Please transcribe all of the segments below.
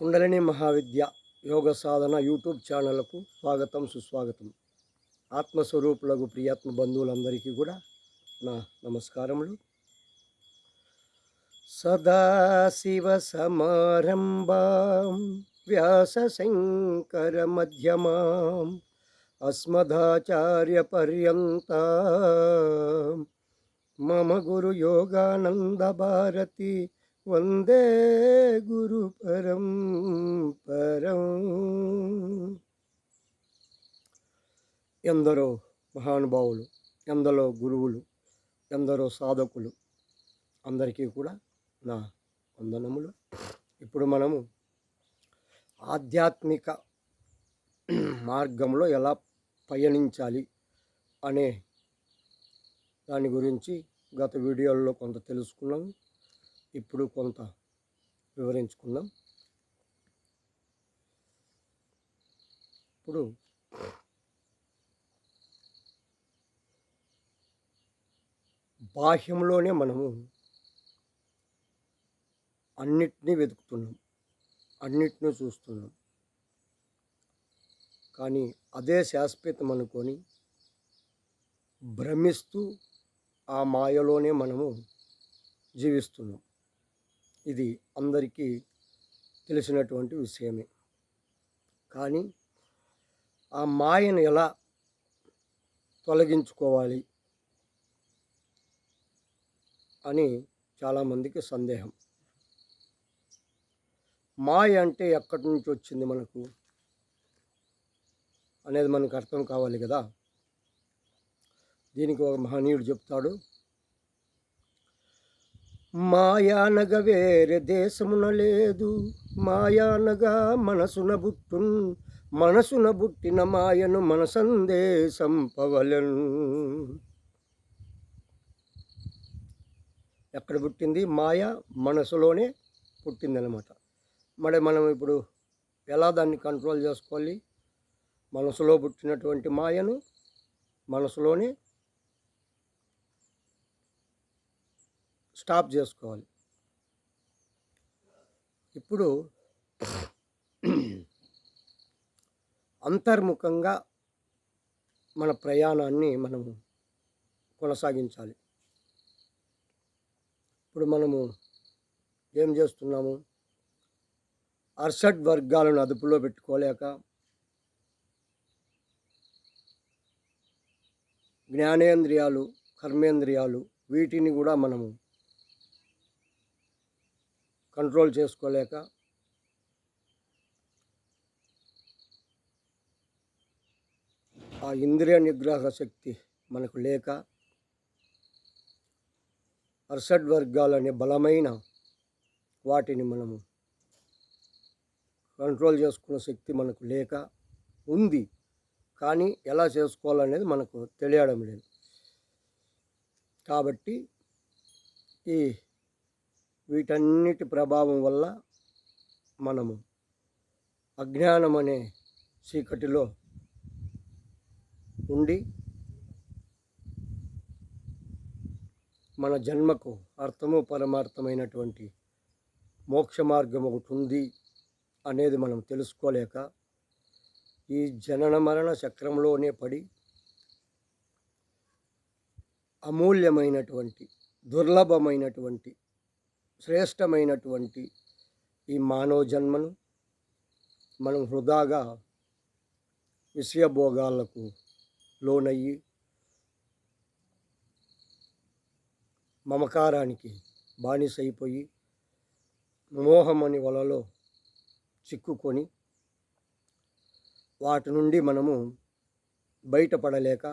కుండలిని మహావిద్య యోగ సాధన YouTube ఛానళ్ళకు స్వాగతం సుస్వాగతం. ఆత్మస్వరూపులకు ప్రియాత్మ బంధువులందరికీ కూడా నా నమస్కారములు. సదాశివ సమారంభాం వ్యాస శంకర మధ్యమాం అస్మదాచార్య పర్యంత. మమ గురు యోగానంద భారతి వందే గురు పరం పరం. ఎందరో మహానుభావులు ఎందరో గురువులు ఎందరో సాధకులు అందరికీ కూడా నా వందనములు. ఇప్పుడు మనము ఆధ్యాత్మిక మార్గంలో ఎలా పయనించాలి అనే దాని గురించి గత వీడియోల్లో కొంత తెలుసుకున్నాము. ఇప్పుడు కొంత వివరించుకుందాం. ఇప్పుడు బాహ్యంలోనే మనము అన్నిటినీ వెతుకుతున్నాం. అన్నిటినీ చూస్తున్నాం. కానీ అదే శాశ్వతం అనుకొని భ్రమిస్తూ ఆ మాయలోనే మనము జీవిస్తున్నాం. ఇది అందరికీ తెలిసినటువంటి విషయమే. కానీ ఆ మాయను ఎలా తొలగించుకోవాలి అని చాలామందికి సందేహం. మాయ అంటే ఎక్కడి నుంచి వచ్చింది మనకు? అనేది మనకు అర్థం కావాలి కదా? దీనికి ఒక మహనీయుడు చెప్తాడు మాయానగ వేరే దేశమున లేదు. మాయానగా మనసున బుట్టున్ మనసున బుట్టిన మాయను మన సందేశం ఎక్కడ పుట్టింది? మాయ మనసులోనే పుట్టిందనమాట. మరి మనం ఇప్పుడు ఎలా దాన్ని కంట్రోల్ చేసుకోవాలి? మనసులో పుట్టినటువంటి మాయను మనసులోనే స్టాప్ చేసుకోవాలి. ఇప్పుడు అంతర్ముఖంగా మన ప్రయాణాన్ని మనము కొనసాగించాలి. ఇప్పుడు మనము ఏం చేస్తున్నాము? అర్షడ్ వర్గాలను అదుపులో పెట్టుకోలేక జ్ఞానేంద్రియాలు కర్మేంద్రియాలు వీటిని కూడా మనము కంట్రోల్ చేసుకోలేక ఆ ఇంద్రియ నిగ్రహ శక్తి మనకు లేక అర్సడ్ వర్గాలనే బలమైన వాటిని మనము కంట్రోల్ చేసుకున్న శక్తి మనకు లేక ఉంది. కానీ ఎలా చేసుకోవాలనేది మనకు తెలియడం లేదు. కాబట్టి ఈ వీటన్నిటి ప్రభావం వల్ల మనము అజ్ఞానం అనే చీకటిలో ఉండి మన జన్మకు అర్థము పరమార్థమైనటువంటి మోక్ష మార్గం ఒకటి ఉంది అనేది మనం తెలుసుకోలేక ఈ జనన మరణ చక్రంలోనే పడి అమూల్యమైనటువంటి దుర్లభమైనటువంటి శ్రేష్టమైనటువంటి ఈ మానవ జన్మను మనం వృధాగా విషయభోగాలకు లోనయ్యి మమకారానికి బానిసైపోయి మోహమని వలలో చిక్కుకొని వాటి నుండి మనము బయటపడలేక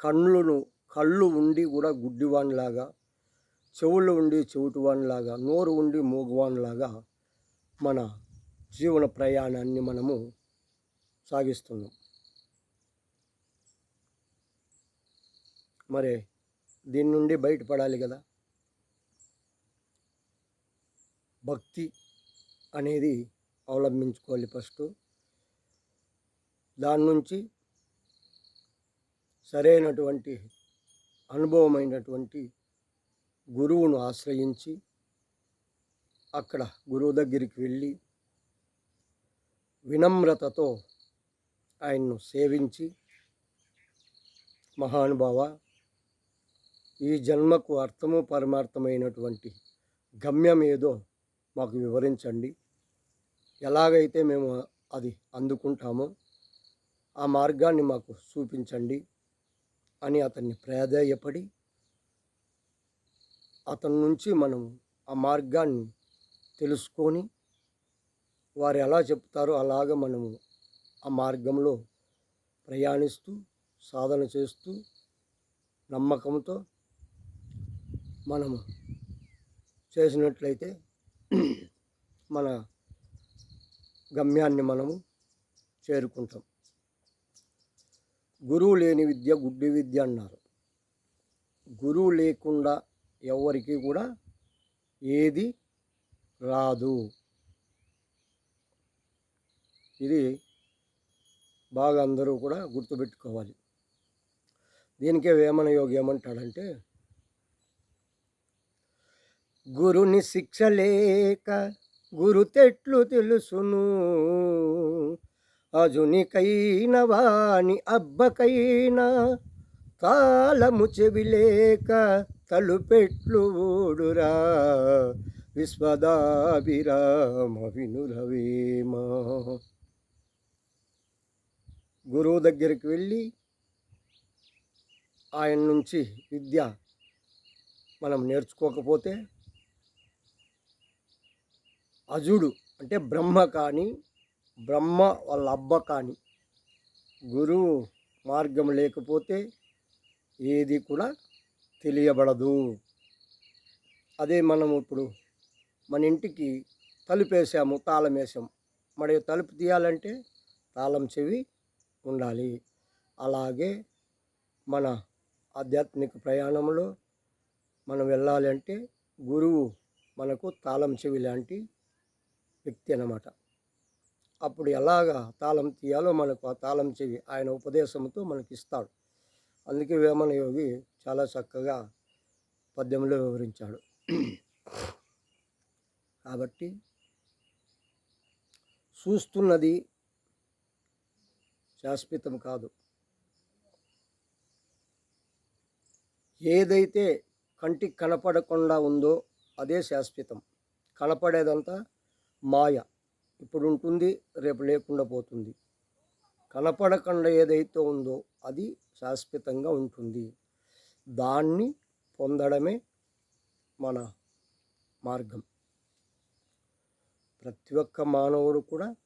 కళ్ళును కళ్ళు ఉండి కూడా గుడ్డివాణిలాగా చెవులు ఉండి చెవిటివాన్లాగా నోరు ఉండి మూగువాన్లాగా మన జీవన ప్రయాణాన్ని మనము సాగిస్తున్నాం. మరి దీని నుండి బయటపడాలి కదా? భక్తి అనేది అవలంబించుకోవాలి ఫస్ట్. దాని నుంచి సరైనటువంటి అనుభవమైనటువంటి గురువును ఆశ్రయించి అక్కడ గురువు దగ్గరికి వెళ్ళి వినమ్రతతో ఆయన్ను సేవించి మహానుభావ ఈ జన్మకు అర్థము పరమార్థమైనటువంటి గమ్యం ఏదో మాకు వివరించండి. ఎలాగైతే మేము అది అందుకుంటామో ఆ మార్గాన్ని మాకు చూపించండి అని అతన్ని ప్రాధేయపడి అతని నుంచి మనం ఆ మార్గాన్ని తెలుసుకొని వారు ఎలా చెప్తారో అలాగ మనము ఆ మార్గంలో ప్రయాణిస్తూ సాధన చేస్తూ నమ్మకంతో మనము చేసినట్లయితే మన గమ్యాన్ని మనము చేరుకుంటాం. గురువు లేని విద్య గుడ్డి విద్య అన్నారు. గురువు లేకుండా ఎవరికి కూడా ఏది రాదు. ఇది బాగా అందరూ కూడా గుర్తుపెట్టుకోవాలి. దీనికే వేమన యోగి ఏమంటాడంటే గురుని శిక్ష లేక గురు తెట్లు తెలుసును. అజునికైన వాని అబ్బకైనా తాళము చెవిలేక తలుపెట్లు ఓడురా విశ్వదాభిరామ వినురవేమ గురువు దగ్గరికి వెళ్ళి ఆయన నుంచి విద్య మనం నేర్చుకోకపోతే అజుడు అంటే బ్రహ్మ కానీ బ్రహ్మ వాళ్ళ అబ్బ కానీ గురువు మార్గం లేకపోతే ఏది కూడా తెలియబడదు. అదే మనం ఇప్పుడు మన ఇంటికి తలుపు వేసాము తాళం వేసాము. మరి తలుపు తీయాలంటే తాళం చెవి ఉండాలి. అలాగే మన ఆధ్యాత్మిక ప్రయాణంలో మనం వెళ్ళాలంటే గురువు మనకు తాళం చెవి లాంటి వ్యక్తి అన్నమాట. అప్పుడు ఎలాగా తాళం తీయాలో మనకు ఆ తాళం చెవి ఆయన ఉపదేశంతో మనకి ఇస్తాడు అందుకే వేమన యోగి చాలా చక్కగా పద్యంలో వివరించాడు. కాబట్టి చూస్తున్నది శాశ్వతం కాదు. ఏదైతే కంటికి కనపడకుండా ఉందో అదే శాశ్వతం. కనపడేదంతా మాయ. ఇప్పుడు ఉంటుంది రేపు లేకుండా పోతుంది. కనపడకుండా ఏదైతే ఉందో అది శాశ్వతంగా ఉంటుంది. దాన్ని పొందడమే మన మార్గం. ప్రతి ఒక్క మానవుడు కూడా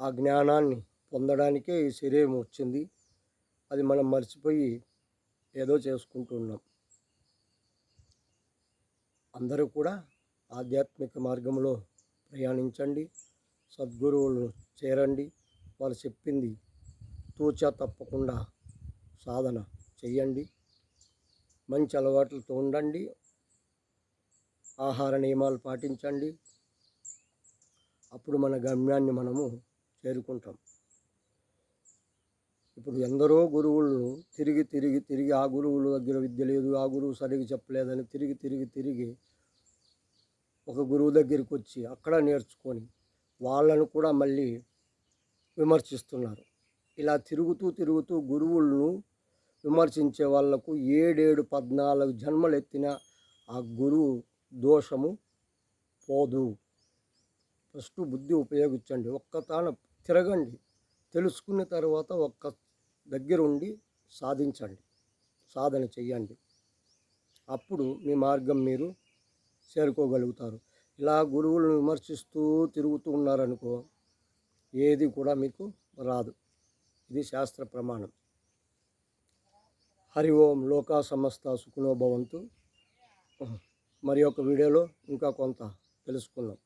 ఆ జ్ఞానాన్ని పొందడానికే ఈ శరీరం వచ్చింది. అది మనం మర్చిపోయి ఏదో చేసుకుంటున్నాం. అందరూ కూడా ఆధ్యాత్మిక మార్గంలో ప్రయాణించండి. సద్గురువులను చేరండి. వాళ్ళు చెప్పింది తూచా తప్పకుండా సాధన చెయ్యండి మంచి అలవాట్లతో ఉండండి. ఆహార నియమాలు పాటించండి. అప్పుడు మన గమ్యాన్ని మనము చేరుకుంటాం. ఇప్పుడు ఎందరో గురువులను తిరిగి తిరిగి తిరిగి ఆ గురువుల దగ్గర విద్య లేదు ఆ గురువు సరిగ్గా చెప్పలేదని తిరిగి తిరిగి తిరిగి ఒక గురువు దగ్గరికి వచ్చి అక్కడ నేర్చుకొని వాళ్ళను కూడా మళ్ళీ విమర్శిస్తున్నారు. ఇలా తిరుగుతూ తిరుగుతూ గురువులను విమర్శించే వాళ్ళకు ఏడేడు పద్నాలుగు జన్మలు ఎత్తిన ఆ గురువు దోషము పోదు. ఫస్ట్ బుద్ధి ఉపయోగించండి. ఒక్కతాన తిరగండి. తెలుసుకున్న తర్వాత ఒక్క దగ్గర ఉండి సాధించండి. సాధన చెయ్యండి. అప్పుడు మీ మార్గం మీరు చేరుకోగలుగుతారు. ఇలా గురువులను విమర్శిస్తూ తిరుగుతూ ఉన్నారనుకో ఏది కూడా మీకు రాదు. ఇది శాస్త్ర ప్రమాణం. హరి ఓం లోకా సమస్త సుఖనోభవంతు మరి ఒక వీడియోలో ఇంకా కొంత తెలుసుకుందాం.